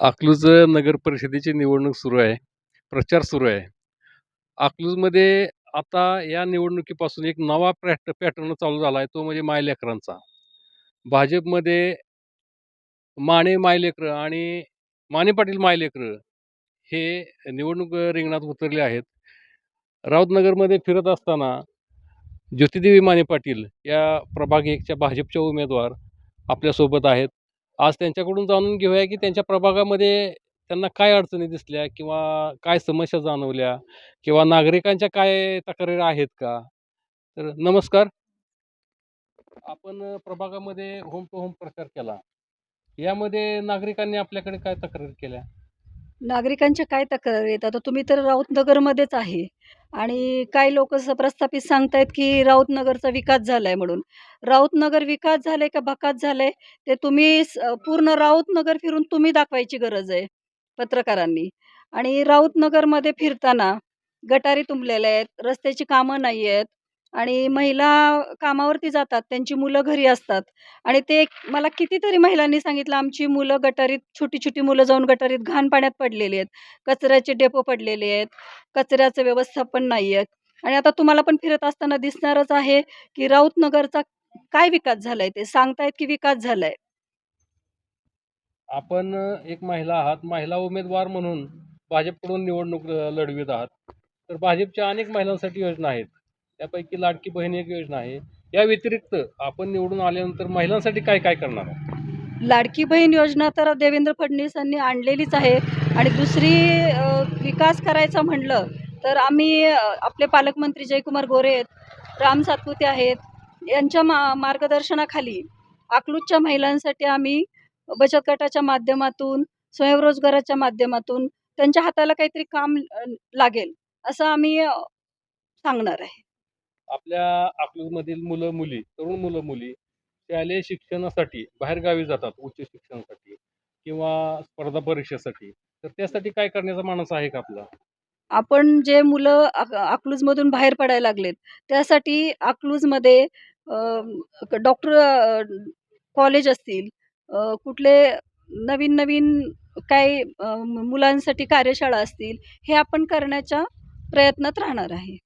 अकलूज नगर परिषदेची निवडणूक सुरू आहे. प्रचार सुरू आहे. अकलूजमध्ये आता या निवडणुकीपासून एक नवा पॅट पॅटर्न चालू झाला आहे, तो म्हणजे मायलेकरांचा. भाजपमध्ये माने मायलेकरं आणि माने पाटील मायलेकर हे निवडणूक रिंगणात उतरले आहेत. राऊतनगरमध्ये फिरत असताना ज्योतिदेवी माने पाटील या प्रभाग एकच्या भाजपच्या उमेदवार आपल्यासोबत आहेत. आज त्यांच्याकडून जाणून घेऊया, की त्यांच्या प्रभागामध्ये त्यांना काय अडचणी दिसल्या किंवा काय समस्या जाणवल्या किंवा नागरिकांच्या काय तक्रारी आहेत का? तर नमस्कार. आपण प्रभागामध्ये होम टू होम प्रचार केला. यामध्ये नागरिकांनी आपल्याकडे काय तक्रारी केल्या? नागरिकांच्या काय तक्रारी आहेत? आता तुम्ही तर राऊतनगरमध्येच आहे आणि काही लोक असं प्रस्थापित सांगतायत, की राऊतनगरचा विकास झालाय म्हणून. राऊतनगर विकास झाले का भकास झाले ते तुम्ही स पूर्ण राऊतनगर फिरून तुम्ही दाखवायची गरज आहे, पत्रकारांनी. आणि राऊतनगरमध्ये फिरताना गटारी तुंबलेल्या आहेत, रस्त्याची कामं नाही आहेत आणि महिला कामावरती जातात, त्यांची मुलं घरी असतात आणि ते मला कितीतरी महिलांनी सांगितलं, आमची मुलं गटारीत छोटी-छोटी मुलं जाऊन गटारीत घाण पाण्यात पडलेली आहेत. कचऱ्याचे डेपो पडलेले आहेत, कचऱ्याचं व्यवस्थापन नाही आहेत आणि आता तुम्हाला पण फिरत असताना दिसणारच आहे, की राऊतनगरचा काय विकास झालाय ते सांगतायत, की विकास झालाय. आपण एक महिला आहात. महिला उमेदवार म्हणून भाजपकडून निवडणूक लढवित आहात. तर भाजपच्या अनेक महिलांसाठी योजना आहेत. त्यापैकी लाडकी बहीण एक योजना आहे. या व्यतिरिक्त आपण निवडून आल्यानंतर महिलांसाठी काय-काय करणार लाडकी बहीण योजना तर देवेंद्र फडणवीसांनी आणलेलीच आहे आणि दुसरी अ, विकास करायचा म्हणलं तर आम्ही अ, आपले पालकमंत्री जयकुमार गोरे आहेत, राम सातपुते आहेत, यांच्या मा मार्गदर्शनाखाली अकलूजच्या महिलांसाठी आम्ही बचत गटाच्या माध्यमातून, स्वयंरोजगाराच्या माध्यमातून त्यांच्या हाताला काहीतरी काम अ, लागेल असं आम्ही अ, सांगणार आहे. आपल्या अकलूजमधील मुलं-मुली, तरुण मुलं-मुली शालेय शिक्षणासाठी बाहेरगावी जातात उच्च शिक्षणासाठी किंवा स्पर्धा परीक्षेसाठी. तर त्यासाठी काय करण्याचा माणूस आहे का आपला? आपण जे मुलं अक अकलूजमधून बाहेर पडायला लागलेत, त्यासाठी अकलूजमध्ये डॉक्टर कॉलेज असतील, कुठले नवीन-नवीन काही मुलांसाठी कार्यशाळा असतील, हे आपण करण्याच्या प्रयत्नात राहणार आहे.